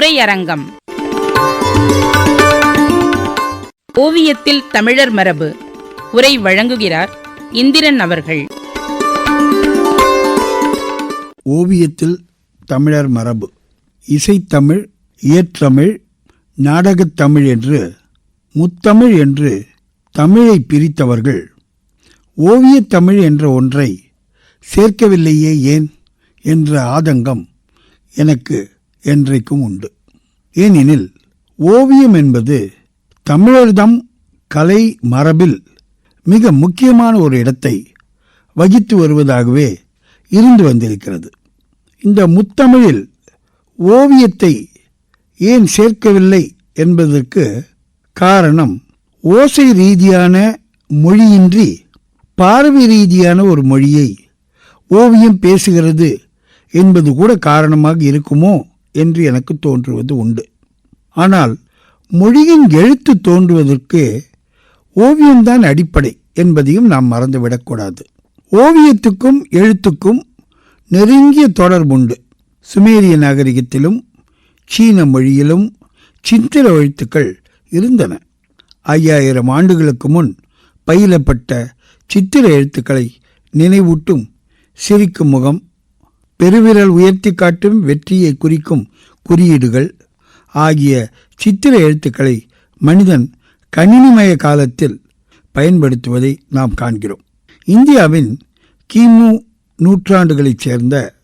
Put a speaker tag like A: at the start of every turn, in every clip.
A: உரையரங்கம். ஓவியத்தில் தமிழர் மரபு. உரை வழங்குகிறார் இந்திரன் அவர்கள்.
B: ஓவியத்தில் தமிழர் மரபு. இசைத்தமிழ் இயற்றமிழ் நாடகத்தமிழ் என்று முத்தமிழ் என்று தமிழை பிரித்தவர்கள். ஓவியத் தமிழ் என்ற ஒன்றை சேர்க்கவில்லையே ஏன்? என்ற ஆதங்கம் எனக்கு என்றைக்கும் உண்டு. ஏனெனில் ஓவியம் என்பது தமிழர்தம் கலை மரபில் மிக முக்கியமான ஒரு இடத்தை வகித்து வருவதாகவே இருந்து வந்திருக்கிறது. இந்த முத்தமிழில் ஓவியத்தை ஏன் சேர்க்கவில்லை என்பதற்கு காரணம் ஓசை ரீதியான மொழியின்றி பார்வை ரீதியான ஒரு மொழியை ஓவியம் பேசுகிறது என்பது கூட காரணமாக இருக்குமோ என்று எனக்கு தோன்றுவது உண்டு. ஆனால் மொழியின் எழுத்து தோன்றுவதற்கு ஓவியம்தான் அடிப்படை என்பதையும் நாம் மறந்துவிடக்கூடாது ஓவியத்துக்கும் எழுத்துக்கும் நெருங்கிய தொடர்புண்டு. சுமேரிய நாகரிகத்திலும் சீன மொழியிலும் சித்திர எழுத்துக்கள் இருந்தன. ஐயாயிரம் ஆண்டுகளுக்கு முன் பயிலப்பட்ட சித்திர எழுத்துக்களை நினைவூட்டும் சிரிக்கும் முகம் பெருவிரல் உயர்த்தி காட்டும் வெற்றியை குறிக்கும் குறியீடுகள் ஆகிய சித்திர எழுத்துக்களை மனிதன் கணினிமய காலத்தில் பயன்படுத்துவதை நாம் காண்கிறோம். இந்தியாவின் கிமு நூற்றாண்டுகளைச் சேர்ந்த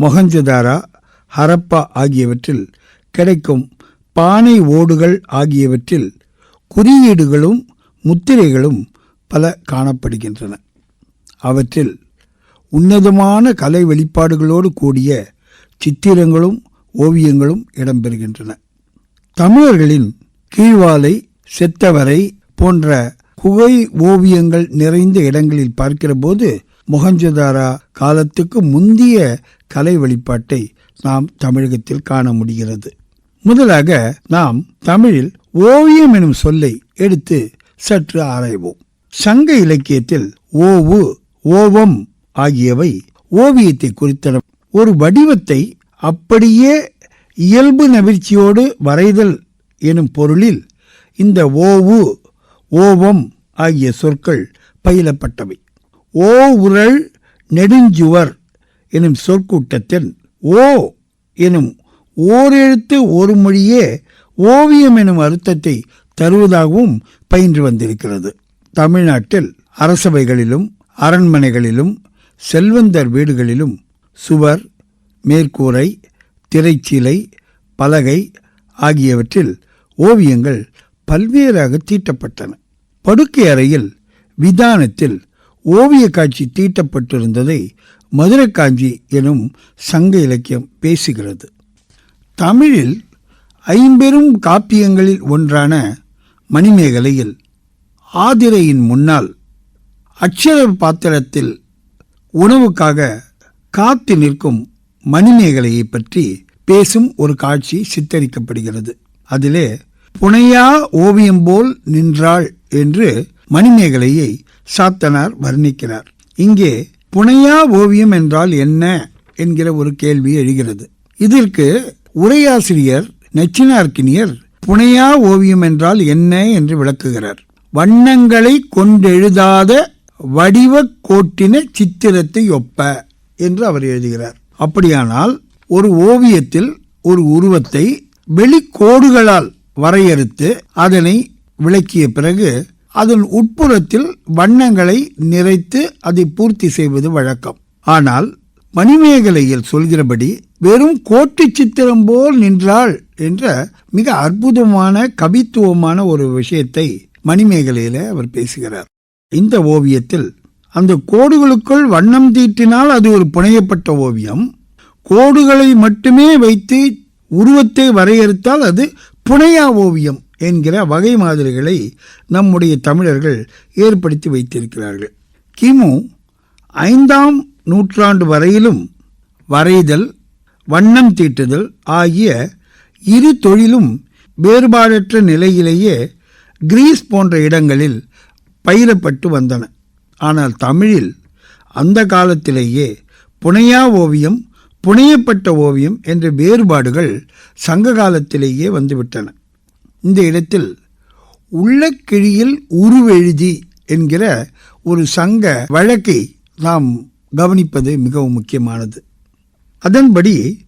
B: மொஹஞ்சதாரா ஹரப்பா ஆகியவற்றில் கிடைக்கும் பானை ஓடுகள் ஆகியவற்றில் குறியீடுகளும் முத்திரைகளும் பல காணப்படுகின்றன. அவற்றில் உன்னதமான கலை வெளிப்பாடுகளோடு கூடிய சித்திரங்களும் ஓவியங்களும் இடம்பெறுகின்றன. தமிழர்களின் கீழ்வாலை செத்தவரை போன்ற குகை ஓவியங்கள் நிறைந்த இடங்களில் பார்க்கிறபோது மொஹஞ்சதாரா காலத்துக்கு முந்திய கலை வெளிப்பாட்டை நாம் தமிழகத்தில் காண முடிகிறது. முதலாக நாம் தமிழில் ஓவியம் எனும் சொல்லை எடுத்து சற்று ஆராய்வோம். சங்க இலக்கியத்தில் ஓவு ஓவம் ஆகியவை ஓவியத்தை குறித்தன. ஒரு வடிவத்தை அப்படியே இயல்பு நவிழ்ச்சியோடு வரைதல் எனும் பொருளில் இந்த ஓவு ஓவம் ஆகிய சொற்கள் பயிலப்பட்டவை. ஓ உரள் நெடுஞ்சுவர் எனும் சொற்கூட்டத்தில் ஓ எனும் ஓரெழுத்து ஒரு மொழியே ஓவியம் எனும் அர்த்தத்தை தருவதாகவும் பயின்று வந்திருக்கிறது. தமிழ்நாட்டில் அரசவைகளிலும் அரண்மனைகளிலும் செல்வந்தர் வீடுகளிலும் சுவர் மேற்கூரை திரைச்சீலை பலகை ஆகியவற்றில் ஓவியங்கள் பல்வேறாக தீட்டப்பட்டன. படுக்கை அறையில் விதானத்தில் ஓவிய காட்சி தீட்டப்பட்டிருந்ததை மதுரக்காஞ்சி எனும் சங்க இலக்கியம் பேசுகிறது. தமிழில் ஐம்பெரும் காப்பியங்களில் ஒன்றான மணிமேகலையில் ஆதிரையின் முன்னால் அக்ஷர பாத்திரத்தில் உணவுக்காக காத்து நிற்கும் மணிமேகலையை பற்றி பேசும் ஒரு காட்சி சித்தரிக்கப்படுகிறது. அதிலே புனையா ஓவியம் போல் நின்றாள் என்று மணிமேகலையை சாத்தனார் வர்ணிக்கிறார். இங்கே புனையா ஓவியம் என்றால் என்ன? என்கிற ஒரு கேள்வி எழுகிறது. இதற்கு உரையாசிரியர் நச்சினார்க்கினியர் புனையா ஓவியம் என்றால் என்ன? என்று விளக்குகிறார். வண்ணங்களை கொண்டெழுதாத வடிவ கோட்டின சித்திரத்தை ஒப்ப என்று அவர் எழுதுகிறார். அப்படியானால் ஒரு ஓவியத்தில் ஒரு உருவத்தை வெளிக்கோடுகளால் வரையறுத்து அதனை விளக்கிய பிறகு அதன் உட்புறத்தில் வண்ணங்களை நிறைத்து அதை பூர்த்தி செய்வது வழக்கம். ஆனால் மணிமேகலையில் சொல்கிறபடி வெறும் கோட்டு சித்திரம் போல் நின்றாள் என்ற மிக அற்புதமான கவித்துவமான ஒரு விஷயத்தை மணிமேகலையில் அவர் பேசுகிறார். இந்த ஓவியத்தில் அந்த கோடுகளுக்குள் வண்ணம் தீட்டினால் அது ஒரு புனையப்பட்ட ஓவியம். கோடுகளை மட்டுமே வைத்து உருவத்தை வரையறுத்தால் அது புனையா ஓவியம் என்கிற வகை மாதிரிகளை நம்முடைய தமிழர்கள் ஏற்படுத்தி வைத்திருக்கிறார்கள். கிமு ஐந்தாம் நூற்றாண்டு வரையிலும் வரைதல் வண்ணம் தீட்டுதல் ஆகிய இரு தொழிலும் வேறுபாடற்ற நிலையிலேயே கிரீஸ் போன்ற இடங்களில் பயிரப்பட்டு வந்தன. ஆனால் தமிழில் அந்த காலத்திலேயே புனையா ஓவியம் புனையப்பட்ட ஓவியம் என்ற வேறுபாடுகள் சங்க காலத்திலேயே வந்துவிட்டன. இந்த இடத்தில் உள்ளக்கிழியில் உருவெழுதி என்கிற ஒரு சங்க வழக்கை நாம் கவனிப்பது மிகவும் முக்கியமானது. அதன்படி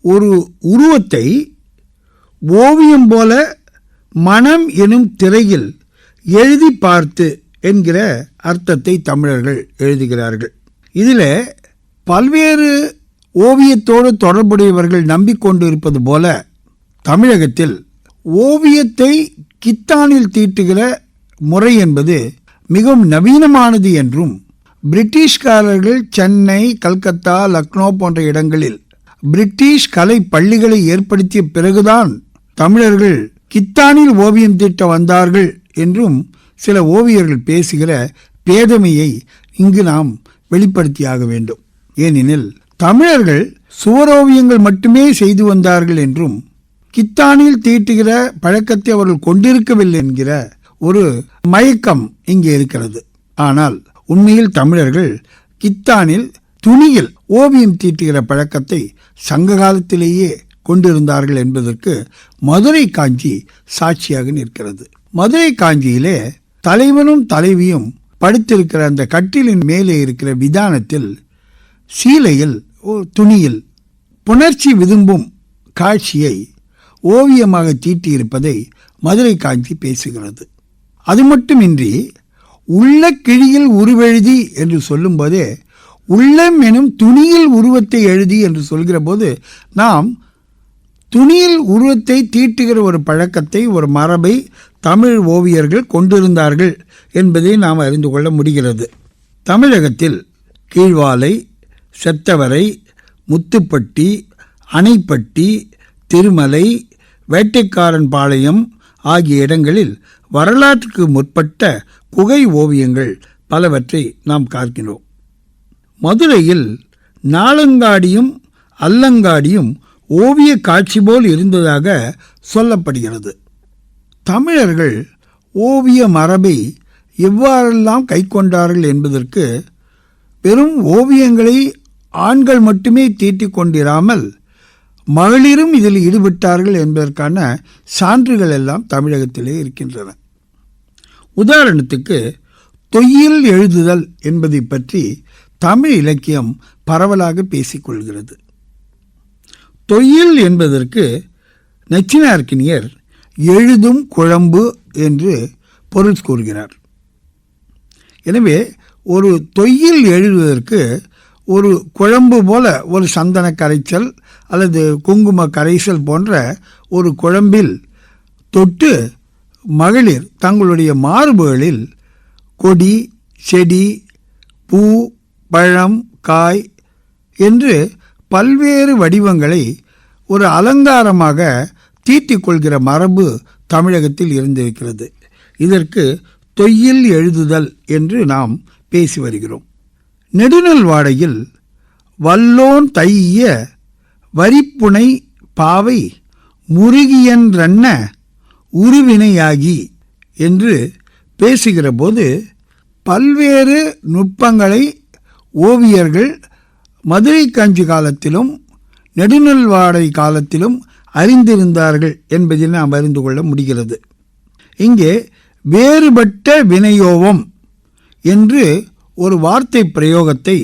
B: ஒரு உருவத்தை ஓவியம் போல மனம் எனும் திரையில் எழுதி பார்த்து என்கிற அர்த்தத்தை தமிழர்கள் எழுதுகிறார்கள். இதில் பல்வேறு ஓவியத்தோடு தொடர்புடையவர்கள் நம்பிக்கொண்டு இருப்பது போல தமிழகத்தில் ஓவியத்தை கித்தானில் தீட்டுகிற முறை என்பது மிகவும் நவீனமானது என்றும் பிரிட்டிஷ்காரர்கள் சென்னை கல்கத்தா லக்னோ போன்ற இடங்களில் பிரிட்டிஷ் கலை பள்ளிகளை ஏற்படுத்திய பிறகுதான் தமிழர்கள் கித்தானில் ஓவியம் தீட்ட வந்தார்கள் என்றும் சில ஓவியர்கள் பேசுகிற பேதமையை இங்கு நாம் வெளிப்படுத்தியாக வேண்டும். ஏனெனில் தமிழர்கள் சுவரோவியங்கள் மட்டுமே செய்து வந்தார்கள் என்றும் கித்தானில் தீட்டுகிற பழக்கத்தை அவர்கள் கொண்டிருக்கவில்லை என்கிற ஒரு மயக்கம் இங்கே இருக்கிறது. ஆனால் உண்மையில் தமிழர்கள் கித்தானில் துணியில் ஓவியம் தீட்டுகிற பழக்கத்தை சங்க காலத்திலேயே கொண்டிருந்தார்கள் என்பதற்கு மதுரை காஞ்சி சாட்சியாக நிற்கிறது. மதுரை காஞ்சியிலே தலைவனும் தலைவியும் படுத்திருக்கிற அந்த கட்டிலின் மேலே இருக்கிற விதானத்தில் சீலையில் துணியில் புணர்ச்சி விதும்பும் காட்சியை ஓவியமாக தீட்டியிருப்பதை மதுரை காஞ்சி பேசுகிறது. அது மட்டுமின்றி உள்ள கிழியில் உருவெழுதி என்று சொல்லும்போதே உள்ளம் எனும் துணியில் உருவத்தை எழுதி என்று சொல்கிற போது நாம் துணியில் உருவத்தை தீட்டுகிற ஒரு பழக்கத்தை ஒரு மரபை தமிழ் ஓவியர்கள் கொண்டிருந்தார்கள் என்பதை நாம் அறிந்து கொள்ள முடிகிறது. தமிழகத்தில் கீழ்வாலை செத்தவரை முத்துப்பட்டி அணைப்பட்டி திருமலை வேட்டைக்காரன் பாளையம் ஆகிய இடங்களில் வரலாற்றுக்கு முற்பட்ட குகை ஓவியங்கள் பலவற்றை நாம் பார்க்கிறோம் மதுரையில் நாளங்காடியும் அல்லங்காடியும் ஓவிய காட்சி போல் இருந்ததாக சொல்லப்படுகிறது. தமிழர்கள் ஓவிய மரபை எவ்வாறெல்லாம் கைக்கொண்டார்கள் என்பதற்கு வெறும் ஓவியங்களை ஆண்கள் மட்டுமே தீட்டிக் கொண்டிராமல் மகளிரும் இதில் ஈடுபட்டார்கள் என்பதற்கான சான்றுகள் எல்லாம் தமிழகத்திலே இருக்கின்றன. உதாரணத்துக்கு தொய்யில் எழுதுதல் என்பதை பற்றி தமிழ் இலக்கியம் பரவலாக பேசிக்கொள்கிறது. தொய்யில் என்பதற்கு நச்சினார்கினியர் எழுதும் குழம்பு என்று பொருள் கூறுகிறார். எனவே ஒரு தொய்யில் எழுதுவதற்கு ஒரு குழம்பு போல ஒரு சந்தன கரைச்சல் அல்லது குங்கும கரைசல் போன்ற ஒரு குழம்பில் தொட்டு மகளிர் தங்களுடைய மார்புகளில் கொடி செடி பூ பழம் காய் என்று பல்வேறு வடிவங்களை ஒரு அலங்காரமாக தீட்டிக் கொள்கிற மரபு தமிழகத்தில் இருந்திருக்கிறது. இதற்கு தொய்யில் எழுதுதல் என்று நாம் பேசி வருகிறோம். நெடுநல் வாடையில் வல்லோன் தைய வரிப்புனை பாவை முருகியன்றன்ன உருவினையாகி என்று பேசுகிறபோது பல்வேறு நுட்பங்களை ஓவியர்கள் மதுரை காஞ்சி காலத்திலும் நெடுநல்வாடை காலத்திலும் அறிந்திருந்தார்கள் என்பதை நாம் அறிந்து கொள்ள முடிகிறது. இங்கே வேறுபட்ட வினையோவம் என்று ஒரு வார்த்தை பிரயோகத்தை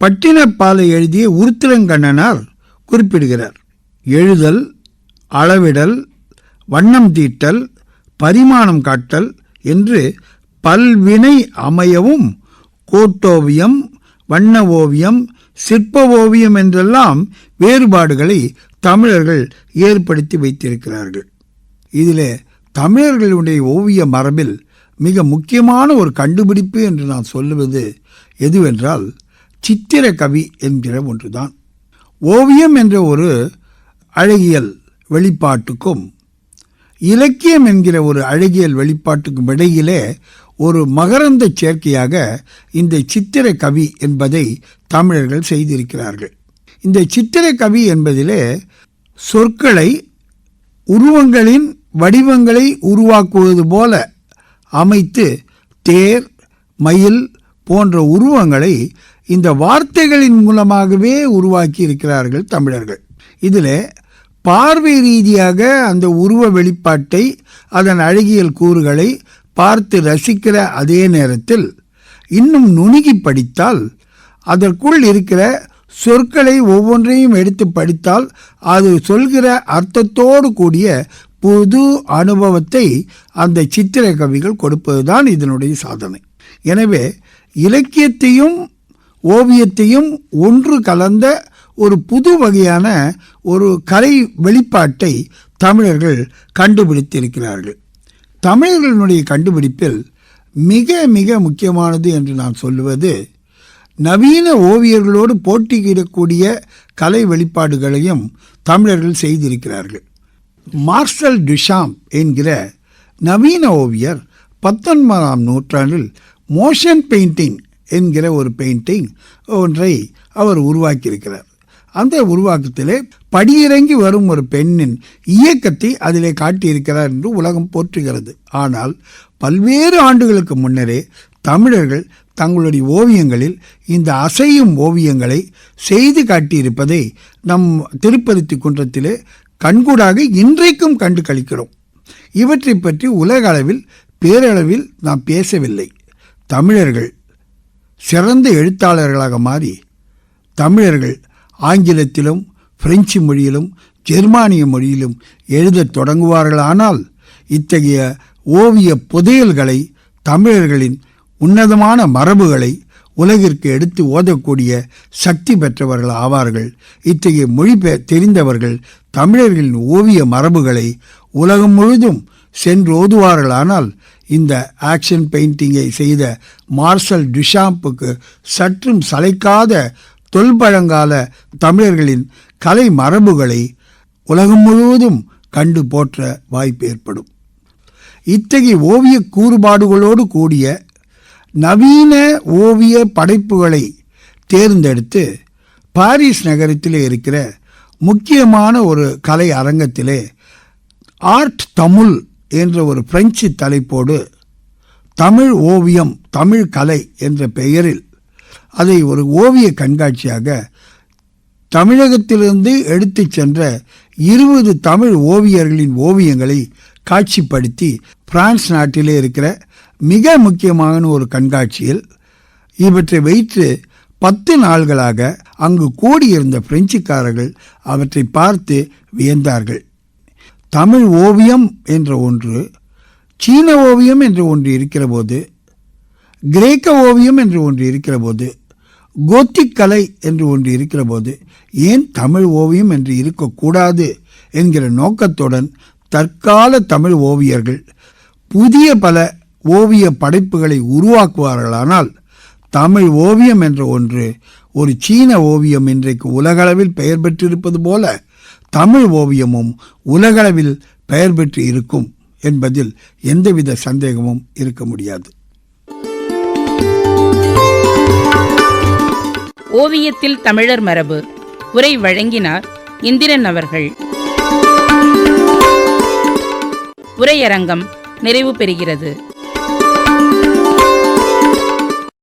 B: பட்டினப்பாலை எழுதிய உருத்திரங்கண்ணனார் குறிப்பிடுகிறார். எழுதல் அளவிடல் வண்ணம் தீட்டல் பரிமாணம் காட்டல் என்று பல்வினை அமையவும் கோட்டோவியம் வண்ண ஓவியம் சிற்ப ஓவியம் என்றெல்லாம் வேறுபாடுகளை தமிழர்கள் ஏற்படுத்தி வைத்திருக்கிறார்கள். இதில் தமிழர்களுடைய ஓவிய மரபில் மிக முக்கியமான ஒரு கண்டுபிடிப்பு என்று நான் சொல்லுவது எதுவென்றால் சித்திர கவி என்கிற ஒன்றுதான். ஓவியம் என்ற ஒரு அழகியல் வெளிப்பாட்டுக்கும் இலக்கியம் என்கிற ஒரு அழகியல் வெளிப்பாட்டுக்கும் இடையிலே ஒரு மகரந்த சேர்க்கையாக இந்த சித்திர கவி என்பதை தமிழர்கள் செய்திருக்கிறார்கள். இந்த சித்திர கவி என்பதிலே சொற்களை உருவங்களின் வடிவங்களை உருவாக்குவது போல அமைத்து தேர் மயில் போன்ற உருவங்களை இந்த வார்த்தைகளின் மூலமாகவே உருவாக்கி இருக்கிறார்கள் தமிழர்கள். இதில் பார்வை ரீதியாக அந்த உருவ வெளிப்பாட்டை அதன் அழகியல் கூறுகளை பார்த்து ரசிக்கிற அதே நேரத்தில் இன்னும் நுணுகி படித்தால் அதற்குள் இருக்கிற சொற்களை ஒவ்வொன்றையும் எடுத்து படித்தால் அது சொல்கிற அர்த்தத்தோடு கூடிய புது அனுபவத்தை அந்த சித்திர கவிகள் கொடுப்பதுதான் இதனுடைய சாதனை. எனவே இலக்கியத்தையும் ஓவியத்தையும் ஒன்று கலந்த ஒரு புது வகையான ஒரு கலை வெளிப்பாட்டை தமிழர்கள் கண்டுபிடித்திருக்கிறார்கள். தமிழர்களுடைய கண்டுபிடிப்பில் மிக மிக முக்கியமானது என்று நான் சொல்லுவது நவீன ஓவியர்களோடு போட்டியிடக்கூடிய கலை வெளிப்பாடுகளையும் தமிழர்கள் செய்திருக்கிறார்கள். மார்ஷல் டிஷாம் என்கிற நவீன ஓவியர் பத்தொன்பதாம் நூற்றாண்டில் மோஷன் பெயிண்டிங் என்கிற ஒரு பெயிண்டிங் ஒன்றை அவர் உருவாக்கியிருக்கிறார். அந்த உருவாக்கத்திலே படியிறங்கி வரும் ஒரு பெண்ணின் இயக்கத்தை அதிலே காட்டியிருக்கிறார் என்று உலகம் போற்றுகிறது. ஆனால் பல்வேறு ஆண்டுகளுக்கு முன்னரே தமிழர்கள் தங்களுடைய ஓவியங்களில் இந்த அசையும் ஓவியங்களை செய்து காட்டியிருப்பதை நம் திருப்பருத்தி குன்றத்திலே கண்கூடாக இன்றைக்கும் கண்டு கழிக்கிறோம் இவற்றை பற்றி உலக அளவில் பேரளவில் நாம் பேசவில்லை. தமிழர்கள் சிறந்த எழுத்தாளர்களாக மாறி தமிழர்கள் ஆங்கிலத்திலும் பிரெஞ்சு மொழியிலும் ஜெர்மானிய மொழியிலும் எழுதத் தொடங்குவார்களானால் இத்தகைய ஓவிய புதையல்களை தமிழர்களின் உன்னதமான மரபுகளை உலகிற்கு எடுத்து ஓதக்கூடிய சக்தி பெற்றவர்கள் ஆவார்கள். இத்தகைய மொழி தெரிந்தவர்கள் தமிழர்களின் ஓவிய மரபுகளை உலகம் முழுதும் சென்று ஓதுவார்களானால் இந்த ஆக்ஷன் பெயிண்டிங்கை செய்த மார்சல் டிஷாம்புக்கு சற்றும் சளைக்காத தொல்பழங்கால தமிழர்களின் கலை மரபுகளை உலகம் முழுவதும் கண்டு போற்ற வாய்ப்பு ஏற்படும். இத்தகைய ஓவிய கூறுபாடுகளோடு கூடிய நவீன ஓவிய படைப்புகளை தேர்ந்தெடுத்து பாரிஸ் நகரத்தில் இருக்கிற முக்கியமான ஒரு கலை அரங்கத்திலே ஆர்ட் தமிழ் என்ற ஒரு பிரெஞ்சு தலைப்போடு தமிழ் ஓவியம் தமிழ் கலை என்ற பெயரில் அதை ஒரு ஓவிய கண்காட்சியாக தமிழகத்திலிருந்து எடுத்துச் சென்ற இருபது தமிழ் ஓவியர்களின் ஓவியங்களை காட்சிப்படுத்தி பிரான்ஸ் நாட்டிலே இருக்கிற மிக முக்கியமான ஒரு கண்காட்சியில் இவற்றை வைத்து பத்து நாள்களாக அங்கு கூடியிருந்த பிரெஞ்சுக்காரர்கள் அவற்றை பார்த்து வியந்தார்கள். தமிழ் ஓவியம் என்ற ஒன்று சீன ஓவியம் என்று ஒன்று இருக்கிற போது கிரேக்க ஓவியம் என்று ஒன்று இருக்கிற போது கோத்திக் கலை என்று ஒன்று இருக்கிற போது ஏன் தமிழ் ஓவியம் என்று இருக்கக்கூடாது என்கிற நோக்கத்துடன் தற்கால தமிழ் ஓவியர்கள் புதிய பல ஓவிய படைப்புகளை உருவாக்குவார்களானால் தமிழ் ஓவியம் என்ற ஒன்று ஒரு சீன ஓவியம் இன்றைக்கு உலகளவில் பெயர் பெற்றிருப்பது போல தமிழ் ஓவியமும் உலகளவில் பெயர் பெற்று இருக்கும் என்பதில் எந்தவித சந்தேகமும் இருக்க முடியாது.
A: ஓவியத்தில் தமிழர் மரபு. உரை வழங்கினார் இந்திரன் அவர்கள். உரையரங்கம் நிறைவு பெறுகிறது.